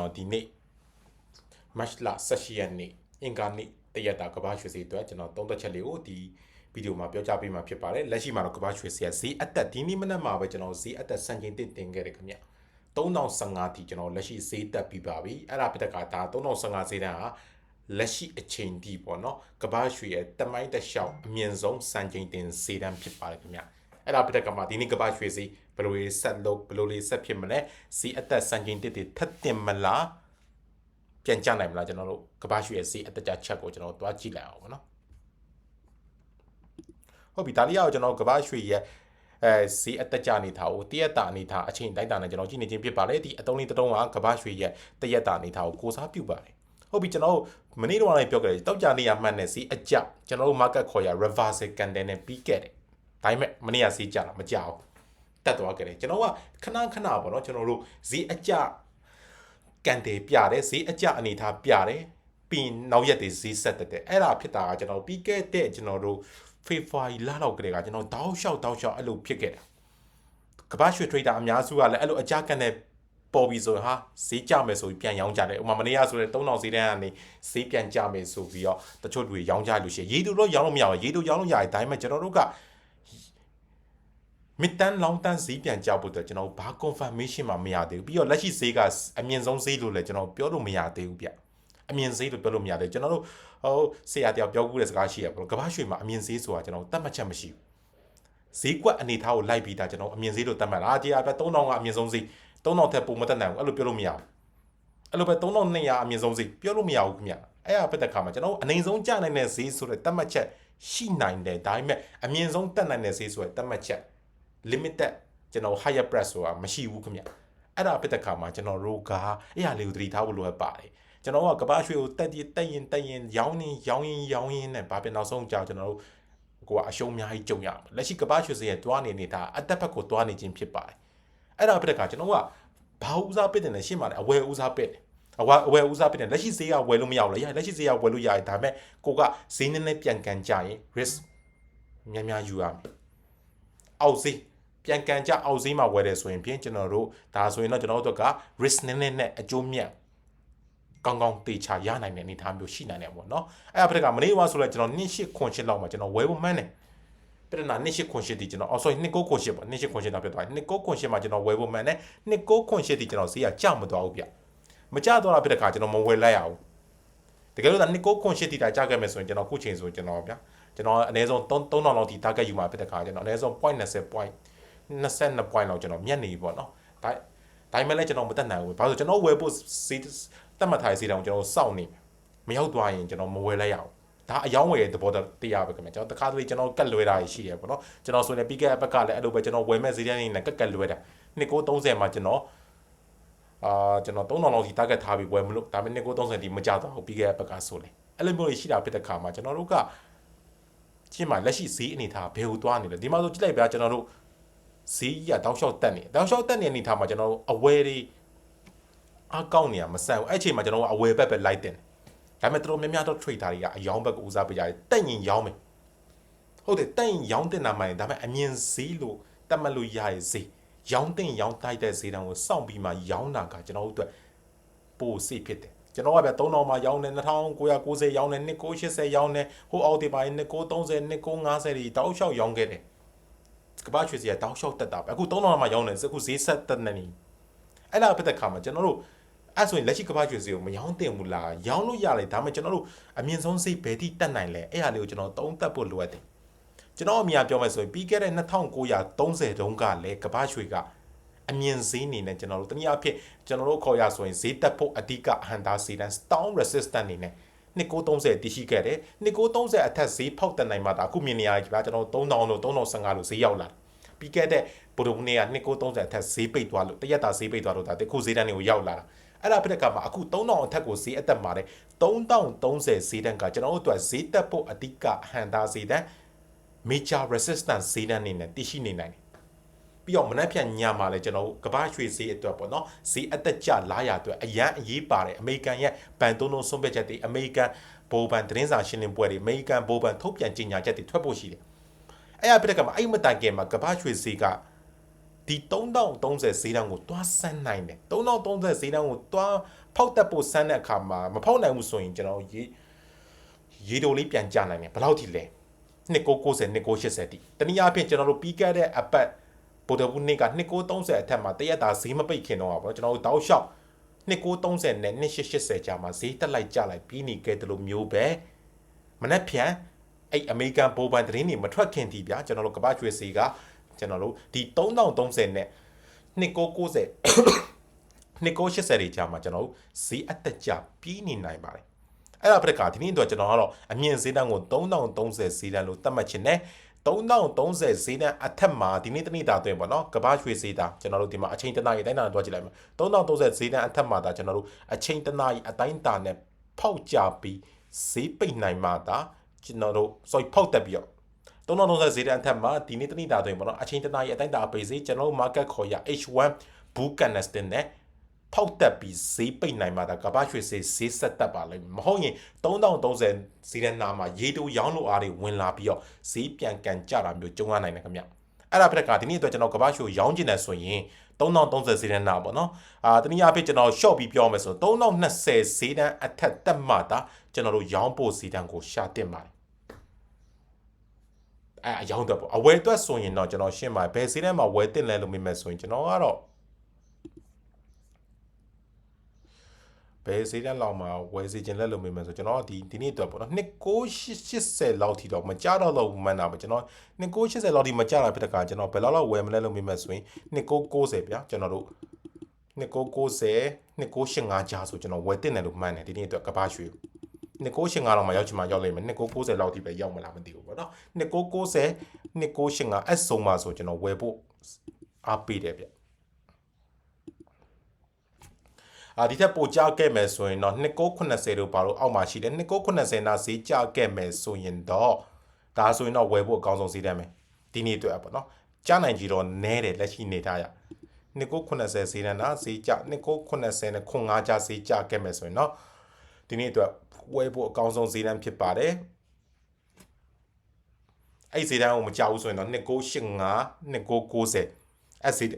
တော့ဒီနေ့ match လ18ရက်နေ့အင်္ဂါနေ့တရက်တာကမ္ဘာရွှေစီအတွက်ကျွန်တော်သုံးသက်ချက်လေးကိုဒီဗီဒီယိုမှာပြောကြားပေးမှာဖြစ်ပါတယ်လက်ရှိမှာတော့ကမ္ဘာရွှေစီကဈေးအသက်ဒီနေ့မနက်မှာပဲကျွန်တော်ဈေးအသက်စံချိန်တင်တင်ခဲ့တယ်ခင်ဗျ3015တီကျွန်တော်လက်ရှိဈေးတက်ပြီးပါပြီအဲ့ဒါပြတဲ့ကဒါ3015ဈေးတန်းဟာလက်ရှိအချိန်ဒီပေါ့နော်ကမ္ဘာရွှေရဲ့တမိုင်းတစ်လျှောက်အမြင့်ဆုံးစံချိန်တင်ဈေးတန်းဖြစ်ပါတယ်ခင်ဗျအဲ့ဒါပြတဲ့ကမှာဒီနေ့ကမ္ဘာရွှေဈေး ဘယ်လိုလေးဆက်လို့ဘယ်လိုလေးဆက်ဖြစ်မလဲဈေးအသက်စံချိန်တင်တင်ထက်တင်မလားပြန်ကြနိုင်မလားကျွန်တော်တို့ကဘာရွှေရဲ့စီအတက်ကြချက်ကိုကျွန်တော်တို့တွားကြည့်လိုက်အောင်ပေါ့နော်ဟုတ်ပြီဒါလေးကတော့ကျွန်တော်ကဘာရွှေရဲ့အဲစီအတက်ကြအနေထားကိုတရက်တာအနေထားအချိန်တိုင်းတာနဲ့ကျွန်တော်ကြည့်နေခြင်းဖြစ်ပါလေဒီအတုံးလေးတုံးကကဘာရွှေရဲ့တရက်တာအနေထားကိုကိုစားပြုပါတယ်ဟုတ်ပြီကျွန်တော်မနေ့တော့လည်းပြောခဲ့တယ်တောက်ကြနေရမှတ်နေစီအကြကျွန်တော်တို့ market ခေါ်ရ reversal candle နဲ့ပြီးခဲ့တယ်ဒါပေမဲ့မနေ့ကစီကြတာမကြအောင် တက်သွားခဲ့တယ်ကျွန်တော်ကခဏခဏပေါ့နော်ကျွန်တော်တို့ဇီအကြကန်တယ်ပြတယ်ဈေးအကြအနေထားပြတယ်ပြီးနောက်ရက်တွေဈေးဆက်တက်တယ်အဲ့ဒါဖြစ်တာကကျွန်တော်ပြီးခဲ့တဲ့ကျွန်တော်တို့ဖေဖော်ဝါရီလလောက်ကလေးကကျွန်တော်တောက်လျှောက်တောက်လျှောက်အဲ့လိုဖြစ်ခဲ့တာကမ္ဘာရွှေ trader အများစုကလည်းအဲ့လိုအကြကန်တဲ့ပေါ်ပြီးဆိုဟာဈေးကြမယ်ဆိုပြီးပြန်ရောင်းကြတယ်ဥပမာမနေ့ကဆိုလည်း3000ဈေးတန်းကနေဈေးပြန်ကြမယ်ဆိုပြီးတော့တချို့တွေရောင်းကြလို့ရှိရင်ရေတူတော့ရောင်းလို့မရဘူးရေတူရောင်းလို့ရတယ်ဒါပေမဲ့ကျွန်တော်တို့က မစ်တန်လောင်တန်ဈေးပြန်ကြောက်ဖို့အတွက်ကျွန်တော်ဘာ confirmation မှမရသေးဘူးပြီးတော့လက်ရှိဈေးကအမြင့်ဆုံးဈေးလို့လည်းကျွန်တော်ပြောလို့မရသေးဘူးဗျအမြင့်ဈေးလို့ပြောလို့မရသေးဘူးကျွန်တော်တို့ဟိုဆရာတယောက်ပြောကူတဲ့စကားရှိရပေါ့ကမ္ဘာရွှေမှာအမြင့်ဈေးဆိုတာကျွန်တော်တတ်မှတ်ချက်မရှိဘူးဈေးကွက်အနေထားကိုလိုက်ပြီးတာကျွန်တော်အမြင့်ဈေးလို့တတ်မှတ်တာတရားပဲ3000ကအမြင့်ဆုံးဈေး3000ထက်ပိုမတက်နိုင်ဘူးအဲ့လိုပြောလို့မရဘူးအဲ့လိုပဲ3200အမြင့်ဆုံးဈေးပြောလို့မရဘူးခင်ဗျအဲ့ဒါပတ်သက်ခါမှာကျွန်တော်အနေဆုံးကြနိုင်တဲ့ဈေးဆိုတဲ့တတ်မှတ်ချက်ရှိနိုင်တယ်ဒါပေမဲ့အမြင့်ဆုံးတက်နိုင်တဲ့ဈေးဆိုတဲ့တတ်မှတ်ချက် limited ကျွန်တော် higher price ဆိုတာမရှိဘူးခင်ဗျအဲ့ဒါဖြစ်တဲ့ခါမှာကျွန်တော်တို့ကအဲ့ဟာလေးကိုသတိထားဖို့လိုအပ်ပါတယ်ကျွန်တော်ကကဘာရွှေကိုတက်တက်ရင်တက်ရင်ရောင်းရင်ရောင်းရင်ရောင်းရင်နဲ့ဘာဖြစ်နောက်ဆုံးကြောင်ကျွန်တော်တို့ကိုကအရှုံးအများကြီးကြုံရမှာလက်ရှိကဘာရွှေစရဲ့တွားနေနေတာအတက်ဘက်ကိုတွားနေခြင်းဖြစ်ပါတယ်အဲ့ဒါဖြစ်တဲ့ခါကျွန်တော်ကဘာဦးစားပစ်တယ်လဲရှင်းပါတယ်အဝယ်ဦးစားပစ်တယ်အဝယ်အဝယ်ဦးစားပစ်တယ်လက်ရှိဈေးကဝယ်လို့မရဘူးလေလက်ရှိဈေးကဝယ်လို့ရတယ်ဒါပေမဲ့ကိုကဈေးနည်းနည်းပြန်ကန်ကြရင် risk များများယူရမယ်အောက်ဈေး ပြန်ကန်ကြအောက်ဈေးမှာဝယ်တယ်ဆိုရင်ဖြင့်ကျွန်တော်တို့ဒါဆိုရင်တော့ကျွန်တော်တို့က risk နည်းနည်းနဲ့အကျိုးမြတ်ကောင်းကောင်းတေချာရနိုင်တဲ့အနေအထားမျိုးရှိနိုင်တယ်ပေါ့နော်အဲ့အဖက်ကမနေ့ကဆိုလဲကျွန်တော်2 8ခွန်8လောက်မှာကျွန်တော်ဝယ်ဖို့မှန်းတယ်ပြဿနာ2 8ခွန်8ဒီကျွန်တော်အော် sorry 2 9ခွန်8ပေါ့2 8ခွန်8တော့ပြသွားတယ်2 9ခွန်8မှာကျွန်တော်ဝယ်ဖို့မှန်းတယ်2 9ခွန်8ဒီကျွန်တော်ဈေးကကျမသွားဘူးဗျမကျသွားတာဖြစ်တဲ့ခါကျွန်တော်မဝယ်လိုက်ရဘူးတကယ်လို့ဒါ2 9ခွန်8ဒီတာကျခဲ့မယ်ဆိုရင်ကျွန်တော်ခုချိန်ဆိုကျွန်တော်ဗျာကျွန်တော်အနည်းဆုံး3 3000လောက်ဒီ target ယူမှာဖြစ်တဲ့ခါကျွန်တော်အနည်းဆုံး0.20 point 22 point လောက်ကျွန်တော်မြတ်နေပြီပေါ့နော်ဒါဒါမှလည်းကျွန်တော်မတက်နိုင်ဘူးဘာလို့ကျွန်တော်ဝယ်ဖို့စီးတက်မှတ်ထားစီတောင်ကျွန်တော်စောင့်နေမရောက်သွားရင်ကျွန်တော်မဝယ်လိုက်ရအောင်ဒါအယောင်းဝယ်ရဲ့သဘောတရားပဲခင်ဗျကျွန်တော်တခါတလေကျွန်တော်ကတ်လွဲတာရှိရပေါ့နော်ကျွန်တော်ဆိုရင်ပြီးခဲ့တဲ့ဘက်ကလည်းအဲ့လိုပဲကျွန်တော်ဝယ်မဲ့ဈေးတန်းနေနဲ့ကတ်ကတ်လွဲတာနှစ်ကို30မှာကျွန်တော်အာကျွန်တော်3000လောက်စီ target ထားပြီးဝယ်မလို့ဒါပေမဲ့နှစ်ကို30ဒီမကြတော့ဘူးပြီးခဲ့တဲ့ဘက်ကဆိုလေအဲ့လိုမျိုးရှိတာဖြစ်တဲ့ခါမှာကျွန်တော်တို့ကရှင်းမှာလက်ရှိဈေးအနေထားဘယ်ဟိုသွားနေလဲဒီမှာဆိုကြည့်လိုက်ဗျာကျွန်တော်တို့ ဈေးကြီးကတောက်လျှောက်တက်နေတောက်လျှောက်တက်နေအနေထားမှာကျွန်တော်တို့အဝယ်တွေအကောင့်နေရမဆန်ဘူးအဲ့အချိန်မှာကျွန်တော်ကအဝယ်ဘက်ပဲလိုက်တင်ဒါပေမဲ့တို့များများတော့ trader တွေကအယောင်းဘက်ကိုဦးစားပေးကြတယ်တက်ရင်ရောင်းမယ်ဟုတ်တယ်တက်ရင်ရောင်းတင်တာမှန်ဒါပေမဲ့အမြင်ဈေးလို့တတ်မှတ်လို့ရရဲ့ဈေးရောင်းတင်ရောင်းတိုက်တဲ့ဈေးတန်းကိုစောင့်ပြီးမှရောင်းတာကကျွန်တော်တို့အတွက်ပိုစိတ်ဖြစ်တယ်ကျွန်တော်ကဗျ3000မှာရောင်းတယ်2990ရောင်းတယ်2980ရောင်းတယ်ဟိုအောက်ဒီပိုင်း2930 2950တွေတောက်လျှောက်ရောင်းခဲ့တယ် ကပ္ပရွှေစီကတောက်လျှောက်တက်တာပဲအခု3000မှာရောင်းတယ်အခုဈေးဆက်တက်နေနေအဲ့ဒါဖြစ်တဲ့ခါမှာကျွန်တော်တို့အဲ့ဆိုရင်လက်ရှိကပ္ပရွှေစီကိုမရောင်းတင်ဘူးလားရောင်းလို့ရတယ်ဒါပေမဲ့ကျွန်တော်တို့အမြင့်ဆုံးဈေးဘယ်ထိတက်နိုင်လဲအဲ့ဟာလေးကိုကျွန်တော်သုံးသပ်ဖို့လိုအပ်တယ်ကျွန်တော်အမြင်ပြောမယ်ဆိုရင်ပြီးခဲ့တဲ့2930တုန်းကလည်းကပ္ပရွှေကအမြင့်ဈေးနေနဲ့ကျွန်တော်တို့တနည်းအားဖြင့်ကျွန်တော်တို့ခေါ်ရဆိုရင်ဈေးတက်ဖို့အဓိကအဟန်တာစီတန် storm resistant နေနဲ့ 2930တည်ရှိခဲ့တယ်2930အထက်ဈေးဖောက်တက်နိုင်မှဒါအခုမြင်နေရကြပါကျွန်တော်3000လို့3015လို့ဈေးရောက်လာပြီးခဲ့တဲ့ဗုဒ္ဓဟူးနေ့က2930အထက်ဈေးပိတ်သွားလို့တရက်တာဈေးပိတ်သွားလို့ဒါတခုဈေးတန်းတွေကိုရောက်လာတာအဲ့ဒါဖြစ်တဲ့ကမှာအခု3000အထက်ကိုဈေးအသက်မှာတဲ့3030ဈေးတန်းကကျွန်တော်တို့အတွက်ဈေးတက်ဖို့အဓိကအဟန်တာဈေးတန်း major resistance ဈေးတန်းနေနဲ့တည်ရှိနေနိုင်တယ် ပြီးတော့မနှက်ဖြန်ညမှာလည်းကျွန်တော်ကဘာရွှေဈေးအတွက်ပေါ့နော်ဈေးအသက်ကျလာရအတွက်အရန်အရေးပါတယ်အမေရိကန်ရဲ့ဘန်တုံးတုံးဆုံးဖြတ်ချက်တွေအမေရိကန်ဘိုးဘန်သတင်းစာရှင်းလင်းပွဲတွေအမေရိကန်ဘိုးဘန်ထုတ်ပြန်ကြေညာချက်တွေထွက်ဖို့ရှိတယ်အဲ့အပြစ်ကမှာအဲ့မတိုင်ခင်မှာကဘာရွှေဈေးကဒီ3030ဈေးတန်းကိုတွားဆန်းနိုင်တယ်3030ဈေးတန်းကိုတွားဖောက်တက်ဖို့စမ်းတဲ့အခါမှာမဖောက်နိုင်ဘူးဆိုရင်ကျွန်တော်ရေရေတိုလေးပြန်ကြနိုင်တယ်ဘယ်လောက်ထိလဲနှစ်ကို90နှစ်ကို80တိတနည်းအားဖြင့်ကျွန်တော်တို့ပြီးခဲ့တဲ့အပတ် ဗုဒ္ဓဘူးနေ့ကနှစ်ကို30အထက်မှာတရက်တာဈေးမပိတ်ခင်တော့ပါဘောကျွန်တော်တို့တောက်လျှောက်နှစ်ကို30နဲ့နှစ်80ကြာမှာဈေးတက်လိုက်ကြလိုက်ပြီးနေခဲ့တယ်လို့မျိုးပဲမနှက်ဖြန်အဲ့အမေရိကန်ဘိုးဘန်သတင်းတွေမထွက်ခင်တည်ဗျာကျွန်တော်တို့ကပတ်ကျွေးစီကကျွန်တော်တို့ဒီ3030နဲ့နှစ်ကို90နှစ်ကို80တွေကြာမှာကျွန်တော်တို့ဈေးအတက်ကြပြီးနေနိုင်ပါတယ်အဲ့ဒါပြက်ကဒီနေ့တော့ကျွန်တော်ကတော့အမြင့်ဈေးတန်းကို3030ဈေးတန်းလို့သတ်မှတ်ခြင်းနဲ့ 3030ဈေးတန်းအထက်မှာဒီနေ့တနေ့တာအတွင်းပေါ့နော်ကဘာရွှေဈေးတာကျွန်တော်တို့ဒီမှာအချိန်တနာရီအတိုင်းတာတွားကြည့်လိုက်မယ်3030ဈေးတန်းအထက်မှာဒါကျွန်တော်တို့အချိန်တနာရီအတိုင်းတာနဲ့ဖောက်ကြပြီးဈေးပိတ်နိုင်မှသာကျွန်တော်တို့ sorry ဖောက်တက်ပြီးတော့3030ဈေးတန်းအထက်မှာဒီနေ့တနေ့တာအတွင်းပေါ့နော်အချိန်တနာရီအတိုင်းတာပိတ်ဈေးကျွန်တော်တို့ market ခေါ်ရ H1 Bull Candlestick နဲ့ ဖောက်တက်ပြီးဈေးပိတ်နိုင်မှာဒါကဘာရွှေဈေးဈေးဆက်တက်ပါလိမ့်မယ်မဟုတ်ရင်3030ဈေးတဲ့နာမှာရေတိုရောင်းလို့အားတွေဝင်လာပြီးတော့ဈေးပြန်ကန်ကြတာမျိုးကြုံရနိုင်တယ်ခင်ဗျအဲ့ဒါပြက်ကဒီနေ့အတွက်ကျွန်တော်ကဘာရွှေရောင်းကျင်တယ်ဆိုရင်3030ဈေးတဲ့နာပေါ့နော်အာတနည်းအားဖြင့်ကျွန်တော် short ပြီးပြောမယ်ဆို3020ဈေးတန်းအထက်တက်မှသာကျွန်တော်တို့ရောင်းဖို့ဈေးတန်းကိုရှာတင်ပါတယ်အဲအရောင်းတော့ပေါ့အဝယ်အတွက်ဆိုရင်တော့ကျွန်တော်ရှင်းပါဘယ်ဈေးတန်းမှာဝယ်တင်လဲလို့မြင်မယ်ဆိုရင်ကျွန်တော်ကတော့ ဘယ်ဈေးတန်းလောက်မှာဝယ်စီခြင်းလက်လို့မေးမယ်ဆိုကျွန်တော်ဒီဒီနေ့တော့ပေါ့နော်2980လောက်ထိတော့မကြတော့လို့မှန်းတာပဲကျွန်တော်2980လောက်ထိမကြတာဖြစ်တဲ့ကကျွန်တော်ဘယ်လောက်လောက်ဝယ်မလဲလို့မေးမယ်ဆိုရင်2990ဗျာကျွန်တော်တို့2990 2985ကြာဆိုကျွန်တော်ဝယ်တင်တယ်လို့မှန်းတယ်ဒီနေ့အတွက်ကဘာရွှေ2985လောက်မှရောက်ချင်မှရောက်လိမ့်မယ်2990လောက်ထိပဲရောက်မလားမသိဘူးပေါ့နော်2990 2985အဆုံးမှာဆိုကျွန်တော်ဝယ်ဖို့အားပေးတယ်ဗျ အာဒီထက်ပိုကြခဲ့မယ်ဆိုရင်တော့2980လို့ပါလို့အောက်မှာရှိတယ်2980နာဈေးကြခဲ့မယ်ဆိုရင်တော့ဒါဆိုရင်တော့ဝယ်ဖို့အကောင်းဆုံးဈေးတန်းပဲဒီနေ့အတွက်ပေါ့နော်ကြားနိုင်ကြီးတော့နဲတယ်လက်ရှိနေထားရ2980ဈေးတန်းနာဈေးကြ2980နဲ့ခွန်5ကြဈေးကြခဲ့မယ်ဆိုရင်တော့ဒီနေ့အတွက်ဝယ်ဖို့အကောင်းဆုံးဈေးတန်းဖြစ်ပါတယ်အဲ့ဈေးတန်းကိုမကြောက်ဘူးဆိုရင်တော့2985 2990 အဲ့ဈေး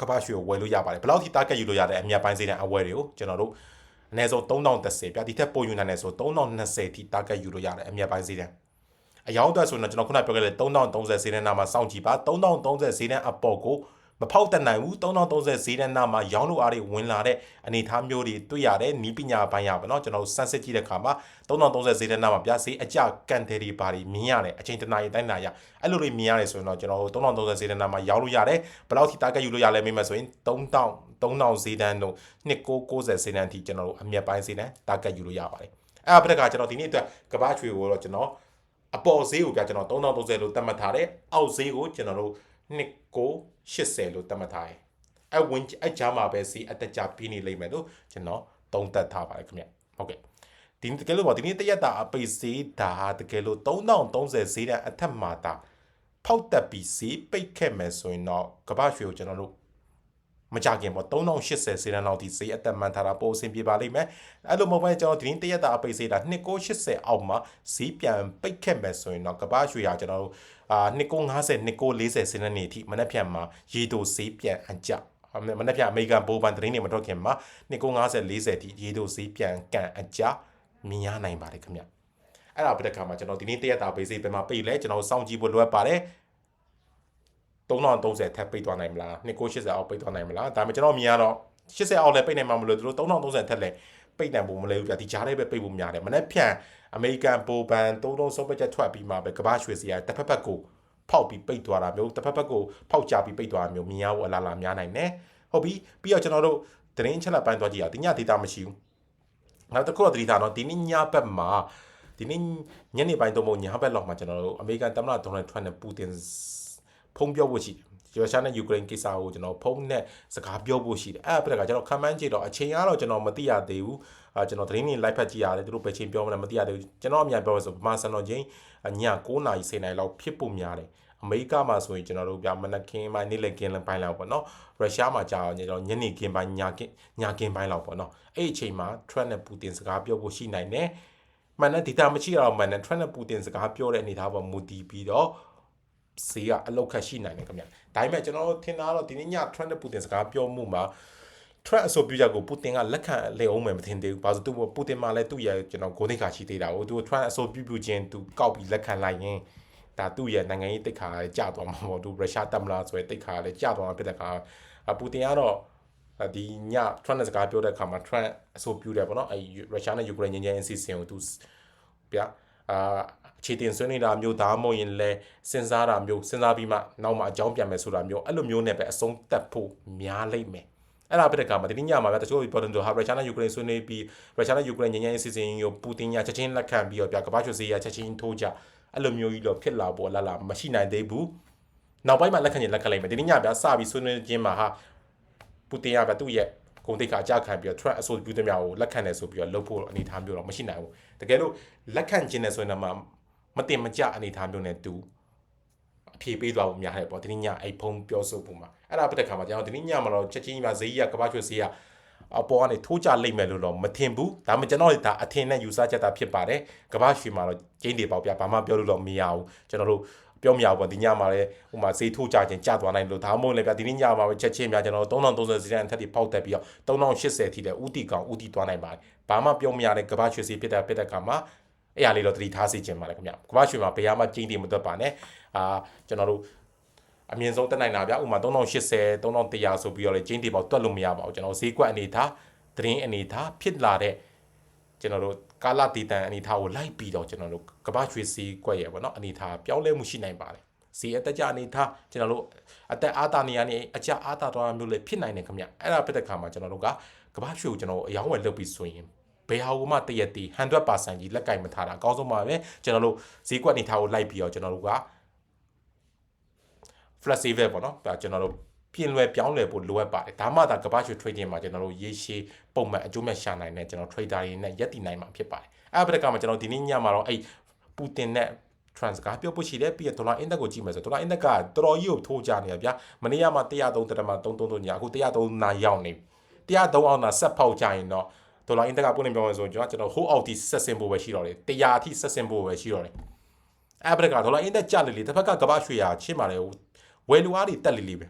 ကဘာရွှေကိုဝယ်လို့ရပါတယ်ဘယ်လောက်ထိ target ယူလို့ရတဲ့အမြတ်ပိုင်းဈေးတန်းအဝယ်တွေကိုကျွန်တော်တို့အနည်းဆုံး3030ပြဒီထက်ပိုယူနိုင်တယ်ဆို3020ထိ target ယူလို့ရတဲ့အမြတ်ပိုင်းဈေးတန်းအယောင်းအတွက်ဆိုရင်ကျွန်တော်ခုနပြောခဲ့တဲ့3030ဈေးတန်းနာမှာစောင့်ကြည့်ပါ3030ဈေးတန်းအပေါ်ကို မဖောက်တတ်နိုင်ဘူး3030ဈေးတန်းနာမှာရောင်းလို့အားတွေဝင်လာတဲ့အနေအထားမျိုးတွေတွေ့ရတယ်နီးပညာပိုင်းရပါတော့ကျွန်တော်စမ်းစစ်ကြည့်တဲ့အခါမှာ3030ဈေးတန်းနာမှာပြဈေးအကြကန်တယ်တွေပါတွေမြင်ရတယ်အချိန်တနာရီတိုင်းနာရအဲ့လိုတွေမြင်ရတယ်ဆိုရင်တော့ကျွန်တော်3030ဈေးတန်းနာမှာရောင်းလို့ရတယ်ဘယ်လောက်ထိ target ယူလို့ရလဲမေးမှဆိုရင်3000 3000ဈေးတန်းတို့2990ဈေးတန်းထိကျွန်တော်တို့အမြတ်ပိုင်းဈေးတန်း target ယူလို့ရပါတယ်အဲ့ဒါပြတဲ့ကကျွန်တော်ဒီနေ့အတွက်ကဘာချွေကိုတော့ကျွန်တော်အပေါ်ဈေးကိုပြကျွန်တော်3030လို့သတ်မှတ်ထားတယ်အောက်ဈေးကိုကျွန်တော်တို့ 2980လို့သတ်မှတ်ထားတယ်။အဝင်အကြမှာပဲစီအတကြပြီးနေလိမ့်မယ်လို့ကျွန်တော်သုံးသပ်ထားပါတယ်ခင်ဗျ။ဟုတ်ကဲ့။ဒီတကယ်လို့ပေါ့ဒီနေ့တရက်တာအပိတ်ဈေးဒါတကယ်လို့3030ဈေးတန်းအထက်မှာတာဖောက်တက်ပြီးဈေးပိတ်ခဲ့မယ်ဆိုရင်တော့ကမ္ဘာရွှေကိုကျွန်တော်တို့ မကြခင်ပေါ့3080ဈေးတန်းလောက်ဒီဈေးအသက်မှန်ထားတာပိုအဆင်ပြေပါလိမ့်မယ်အဲ့လိုမဟုတ်ဘဲကျွန်တော်ဒီနေ့တရက်တာအပိတ်ဈေးတာ2980အောက်မှာဈေးပြန်ပိတ်ခဲ့မယ်ဆိုရင်တော့ကမ္ဘာရွှေဟာကျွန်တော်တို့အာ2950 2940စနေနေ့အထိမနက်ဖြန်မှာရေတိုဈေးပြန်အကြမနက်ဖြန်အမေရိကန်ဘိုးဘန်သတင်းတွေမထွက်ခင်မှာ2950 40အထိရေတိုဈေးပြန်ကန်အကြမြင်ရနိုင်ပါတယ်ခင်ဗျအဲ့ဒါပြတဲ့ခါမှာကျွန်တော်ဒီနေ့တရက်တာဘေးစိတ်ပဲမှာပိတ်လဲကျွန်တော်စောင့်ကြည့်ဖို့လိုအပ်ပါတယ် 3030ထပ်ပိတ်သွားနိုင်မလား2980အောက်ပိတ်သွားနိုင်မလားဒါပေမဲ့ကျွန်တော်မြင်ရတော့80အောက်လည်းပိတ်နိုင်မှာမလို့သူတို့3030ထက်လည်းပိတ်နိုင်ဖို့မလဲဘူးပြဒီကြားထဲပဲပိတ်ဖို့များတယ်မနေ့ဖြန်အမေရိကန်ဘိုဘန်သုံးလုံးစုံပချက်ထွက်ပြီးမှပဲကဘာရွှေစီရတစ်ဖက်ဖက်ကိုဖောက်ပြီးပိတ်သွားတာမျိုးတစ်ဖက်ဖက်ကိုဖောက်ချပြီးပိတ်သွားတာမျိုးမြင်ရဖို့အလားလားများနိုင်တယ်ဟုတ်ပြီပြီးတော့ကျွန်တော်တို့သတင်းချက်လက်ပိုင်းသွားကြည့်ရဒီညဒေတာမရှိဘူးနောက်တစ်ခုတော့သတိထားတော့ဒီနေ့ညဘက်မှာဒီနေ့ညနေပိုင်းတော့မဟုတ်ညဘက်လောက်မှာကျွန်တော်တို့အမေရိကန်သမ္မတဒေါ်နယ်ထရန့်နဲ့ပူတင် ဖုံးပြောဖို့ရှိတယ်ရုရှားနဲ့ယူကရိန်းကိစ္စကိုကျွန်တော်ဖုန်းနဲ့စကားပြောဖို့ရှိတယ်အဲ့ဒါပြတဲ့ကကျွန်တော်ခံမှန်းကြည့်တော့အချိန်ကတော့ကျွန်တော်မသိရသေးဘူးအာကျွန်တော်သတင်းတွေ live ဖတ်ကြည့်ရတယ်သူတို့ဘယ်ချိန်ပြောမလဲမသိရသေးဘူးကျွန်တော်အများပြောဆိုဗမာစံတော်ချင်းည9နာရီ10နာရီလောက်ဖြစ်ဖို့များတယ်အမေရိကမှာဆိုရင်ကျွန်တော်တို့ပြမနက်ခင်းပိုင်းနေ့လည်ခင်းပိုင်းလောက်ပေါ့နော်ရုရှားမှာကြာကျွန်တော်ညနေခင်းပိုင်းညခင်းညခင်းပိုင်းလောက်ပေါ့နော်အဲ့အချိန်မှာ Trump နဲ့ Putin စကားပြောဖို့ရှိနိုင်တယ်မှန်တဲ့ data မရှိတော့မှန်တဲ့ Trump နဲ့ Putin စကားပြောတဲ့အနေအထားပေါ်မူတည်ပြီးတော့ ဈေးကအလောက်ခက်ရှိနိုင်တယ်ခင်ဗျဒါပေမဲ့ကျွန်တော်တို့ထင်တာတော့ဒီနေ့ည Trump နဲ့ Putin စကားပြောမှုမှာ Trump အဆိုပြုချက်ကိုပူတင်ကလက်ခံလေအောင်မယ်မထင်သေးဘူး။ဘာလို့သူပူတင်မှလည်းသူ့ရဲ့ကျွန်တော်ဂိုးသိက္ခာရှိသေးတာကိုသူ Trump အဆိုပြုပြုခြင်းသူကောက်ပြီးလက်ခံလိုက်ရင်ဒါသူ့ရဲ့နိုင်ငံရေးတိတ်ခါကျသွားမှာပေါ့သူရုရှားတက်မလားဆိုရင်တိတ်ခါလည်းကျသွားမှာဖြစ်တဲ့အခါပူတင်ကတော့ဒီည Trump နဲ့စကားပြောတဲ့အခါမှာ Trump အဆိုပြုတယ်ပေါ့နော်အဲရုရှားနဲ့ယူကရိန်းငြိမ်းချမ်းရေးအစီအစဉ်ကိုသူဗျာအာ ခြေတင်ဆွေးနေတာမျိုးဒါမှမဟုတ်ရင်လည်းစဉ်းစားတာမျိုးစဉ်းစားပြီးမှနောက်မှအကြောင်းပြန်မယ်ဆိုတာမျိုးအဲ့လိုမျိုးနဲ့ပဲအဆုံးသတ်ဖို့များလိမ့်မယ်အဲ့ဒါပြတဲ့ကမှာဒီညမှာပဲတချို့ important တို့ဟာရုရှားနဲ့ယူကရိန်းဆွေးနွေးပြီးရုရှားနဲ့ယူကရိန်းငြိမ်းချမ်းရေးအစီအစဉ်ကိုပူတင်ညာချက်ချင်းလက်ခံပြီးတော့ဗျာကမ္ဘာ့ရွှေစီရချက်ချင်းထိုးကြအဲ့လိုမျိုးကြီးတော့ဖြစ်လာပေါ်လာလာမရှိနိုင်သေးဘူးနောက်ပိုင်းမှာလက်ခံရင်လက်ခံလိုက်မယ်ဒီညဗျာစပြီးဆွေးနွေးခြင်းမှာဟာပူတင်ကဗျာသူ့ရဲ့ဂုံတိတ်ကအကြခံပြီးတော့ Trump အဆိုပြုတဲ့များကိုလက်ခံတယ်ဆိုပြီးတော့လုပ်ဖို့အနေထားမျိုးတော့မရှိနိုင်ဘူးတကယ်လို့လက်ခံခြင်းနဲ့ဆိုရင်တော့ မတင်မကြအနေထားမျိုးနဲ့တူအဖြေပေးသွားဖို့များတယ်ပေါ့ဒီညအဲ့ဖုံးပြောဆိုပုံမှာအဲ့ဒါပြတဲ့ခါမှာကျွန်တော်ဒီညမှာတော့ချက်ချင်းကြီးမှာဈေးကြီးကကဘာချွေဈေးကအပေါ်ကနေထိုးကြလိမ့်မယ်လို့တော့မထင်ဘူးဒါမှကျွန်တော်ဒါအထင်နဲ့ယူဆချက်တာဖြစ်ပါတယ်ကဘာရွှေမှာတော့ကျင်းတွေပေါ့ဗျာဘာမှပြောလို့တော့မရဘူးကျွန်တော်တို့ပြောမရဘူးပေါ့ဒီညမှာလည်းဟိုမှာဈေးထိုးကြခြင်းကျသွားနိုင်လို့ဒါမှမဟုတ်လည်းဗျာဒီနေ့ညမှာပဲချက်ချင်းများကျွန်တော်3030စီတန်းအထက်ထိပေါက်တက်ပြီးတော့3080ထိလည်းဥတီကောင်ဥတီသွားနိုင်ပါတယ်ဘာမှပြောမရတဲ့ကဘာရွှေဈေးဖြစ်တဲ့ဖြစ်တဲ့ခါမှာ အဲ့ရလေးတော့တတိထားစီခြင်းပါလေခင်ဗျကဘာရွှေမှာဘယ်ဟာမှကျင်းတွေမသွက်ပါနဲ့အာကျွန်တော်တို့အမြင့်ဆုံးတက်နိုင်တာဗျဥမာ3080 3100ဆိုပြီးတော့လေကျင်းတီပေါတွက်လို့မရပါဘူးကျွန်တော်ဈေးကွက်အနေထားသတင်းအနေထားဖြစ်လာတဲ့ကျွန်တော်တို့ကာလတည်တံအနေထားကိုလိုက်ပြီးတော့ကျွန်တော်တို့ကဘာရွှေဈေးကွက်ရပေါ့နော်အနေထားပြောင်းလဲမှုရှိနိုင်ပါတယ်ဈေးအတက်ကြအနေထားကျွန်တော်တို့အသက်အားတာနေရနေအကြအားတာတော်မျိုးလေးဖြစ်နိုင်တယ်ခင်ဗျအဲ့ဒါဖြစ်တဲ့ခါမှာကျွန်တော်တို့ကကဘာရွှေကိုကျွန်တော်အယောင်းဝယ်လုပ်ပြီးဆိုရင် ဘယ်ဟာကိုမှတရက်တီ100%ကြီးလက်ကင်မထားတာအကောင်းဆုံးပါပဲကျွန်တော်တို့ဈေးကွက်အနေထားကိုလိုက်ပြီးတော့ကျွန်တော်တို့က flexible ပေါ့နော်ဒါကျွန်တော်တို့ပြင်လွယ်ပြောင်းလဲဖို့လိုအပ်ပါတယ်ဒါမှသာကမ္ဘာ့ရွှေ trading မှာကျွန်တော်တို့ရေရှည်ပုံမှန်အကျိုးမဲ့ရှာနိုင်တဲ့ကျွန်တော် trader တွေနဲ့ရက်တည်နိုင်မှာဖြစ်ပါတယ်အဲ့ဒါကမှကျွန်တော်ဒီနေ့ညမှာတော့အဲ့ပူတင်နဲ့ trans ကပြောဖို့ရှိတယ်ပြီးရဒေါ်လာ index ကိုကြည့်မယ်ဆိုဒေါ်လာ index ကတော်တော်ကြီးကိုထိုးကြနေရဗျာမနေ့ကမှ103တက်မှာ333ညာအခု103နာရောက်နေ103အောင်သာဆက်ဖောက်ကြရင်တော့ ဒေါ်လာ index ကပုံနေပြောမယ်ဆိုကျွန်တော်ကျွန်တော် hold out ဒီဆက်စင်ဖို့ပဲရှိတော့တယ်100အထိဆက်စင်ဖို့ပဲရှိတော့တယ်အဲ့ဘက်ကဒေါ်လာ index ကျလေလေတစ်ဖက်ကကမ္ဘာရွှေရာချင်းပါလေဝယ်လူအားတွေတက်လေလေပဲ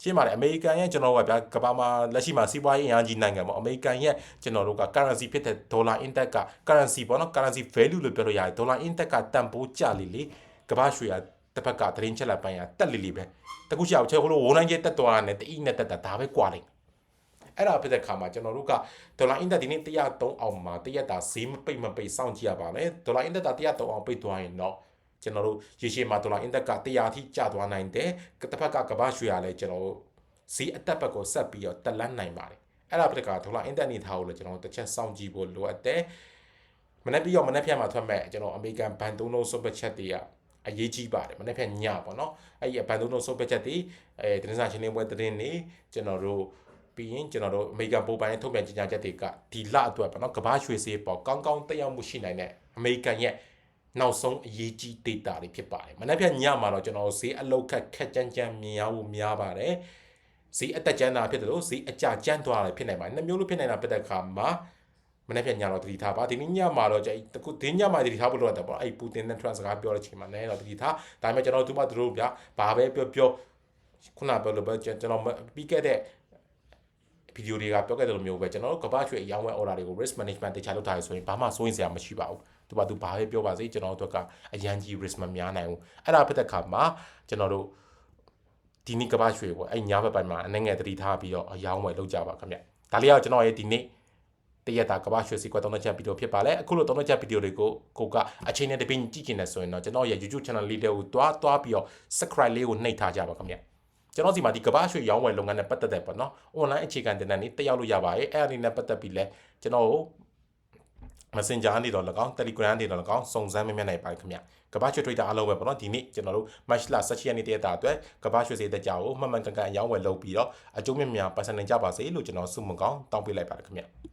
ရှင်းပါတယ်အမေရိကန်ရဲ့ကျွန်တော်တို့ကဗျာကမ္ဘာမှာလက်ရှိမှာစီးပွားရေးအင်အားကြီးနိုင်ငံပေါ့အမေရိကန်ရဲ့ကျွန်တော်တို့က currency ဖြစ်တဲ့ဒေါ်လာ index က currency ပေါ့နော် currency value လို့ပြောလို့ရတယ်ဒေါ်လာ index ကတန်ဖိုးကျလေလေကမ္ဘာရွှေရတစ်ဖက်ကသတင်းချက်လက်ပိုင်းကတက်လေလေပဲတခုရှိအောင်ချဲဟိုလိုဝန်နိုင်ကျတက်သွားတယ်တအိနဲ့တက်တာဒါပဲကွာလိမ့် အဲ့ဒါဖြစ်တဲ့ခါမှာကျွန်တော်တို့ကဒေါ်လာအင်တက်ဒီနေ့103အောင်မှာတရက်တာဈေးမပိတ်မပိတ်စောင့်ကြည့်ရပါမယ်ဒေါ်လာအင်တက်တာ103အောင်ပိတ်သွားရင်တော့ကျွန်တော်တို့ရေရှည်မှာဒေါ်လာအင်တက်က100အထိကျသွားနိုင်တယ်တစ်ဖက်ကကမ္ဘာရွှေရလဲကျွန်တော်တို့ဈေးအတက်ဘက်ကိုဆက်ပြီးတော့တက်လန်းနိုင်ပါတယ်အဲ့ဒါပြက်ကဒေါ်လာအင်တက်နေထားကိုလည်းကျွန်တော်တို့တစ်ချက်စောင့်ကြည့်ဖို့လိုအပ်တယ်မနေ့ပြီးတော့မနေ့ဖြတ်မှာထွက်မဲ့ကျွန်တော်အမေရိကန်ဘန်သုံးလုံး super chat တွေကအရေးကြီးပါတယ်မနေ့ဖြတ်ညပေါ့နော်အဲ့ဒီဘန်သုံးလုံး super chat တွေအဲတင်းစားချင်းလေးပွဲသတင်းတွေကျွန်တော်တို့ ပြီးရင်ကျွန်တော်တို့အမေရိကန်ပို့ပိုင်းထုတ်ပြန်ကြေညာချက်တွေကဒီလအတွက်ပေါ့နော်ကမ္ဘာရွှေဈေးပေါ်ကောင်းကောင်းတက်ရောက်မှုရှိနိုင်တဲ့အမေရိကန်ရဲ့နောက်ဆုံးအရေးကြီး data တွေဖြစ်ပါတယ်။မနေ့ဖြန်ညမှာတော့ကျွန်တော်ဈေးအလောက်ခက်ခက်ကြမ်းကြမ်းမြင်ရဖို့များပါတယ်။ဈေးအတက်ကြမ်းတာဖြစ်တယ်လို့ဈေးအကြကြမ်းသွားတယ်ဖြစ်နိုင်ပါတယ်။နှစ်မျိုးလို့ဖြစ်နိုင်တာဖြစ်တဲ့အခါမှာမနေ့ဖြန်ညတော့တတိထားပါဒီနေ့ညမှာတော့ကျွန်တော်တခုဒီညမှာတတိထားဖို့လိုတယ်ပေါ့အဲ့ပူတင်နဲ့ trans စကားပြောတဲ့အချိန်မှာလည်းတော့တတိထားဒါပေမဲ့ကျွန်တော်တို့မှတို့ဗျာဘာပဲပြောပြောခုနပြောလို့ပဲကျွန်တော်ပြီးခဲ့တဲ့ ဗီဒီယိုတွေကပြောခဲ့တဲ့လိုမျိုးပဲကျွန်တော်တို့ကမ္ဘာ့ရွှေအယောင်းဝယ် order တွေကို risk management တခြားလုပ်ထားရဆိုရင်ဘာမှစိုးရင်စရာမရှိပါဘူးသူကသူဘာပဲပြောပါစေကျွန်တော်တို့ကအရန်ကြီး risk မများနိုင်ဘူးအဲ့ဒါဖြစ်တဲ့ခါမှာကျွန်တော်တို့ဒီနေ့ကမ္ဘာ့ရွှေပေါ့အဲ့ညာဘက်ပိုင်းမှာအနေငယ်တတိထားပြီးတော့အယောင်းဝယ်လုပ်ကြပါခင်ဗျဒါလေးကကျွန်တော်ရဲ့ဒီနေ့တရက်တာကမ္ဘာ့ရွှေစီကွက်သုံးချက်ဗီဒီယိုဖြစ်ပါလေအခုလိုသုံးချက်ဗီဒီယိုတွေကိုကိုကအချိန်နဲ့တပင်းကြည့်ကျင်နေဆိုရင်တော့ကျွန်တော်ရဲ့ YouTube channel လေးတွေကိုတွားတွားပြီးတော့ subscribe လေးကိုနှိပ်ထားကြပါခင်ဗျ ကျွန်တော်စီမှာဒီကဘာရွှေရောင်းဝယ်လုပ်ငန်းနဲ့ပတ်သက်တဲ့ပေါ့နော် online အခြေခံတင်တဲ့နေ့တက်ရောက်လို့ရပါတယ်အဲ့အလေးနဲ့ပတ်သက်ပြီးလဲကျွန်တော် Messenger အနေတော့၎င်း Telegram အနေတော့၎င်းစုံစမ်းမမြင်နိုင်ပါခင်ဗျကဘာရွှေ Trader အားလုံးပဲပေါ့နော်ဒီနေ့ကျွန်တော်တို့ March လ17ရက်နေ့တရက်တာအတွက်ကဘာရွှေစေတဲ့ကြောက်ကိုမှန်မှန်ကန်ကန်ရောင်းဝယ်လုပ်ပြီးတော့အကျိုးမြတ်များပတ်စံနိုင်ကြပါစေလို့ကျွန်တော်ဆုမကောင်းတောင်းပေးလိုက်ပါတယ်ခင်ဗျ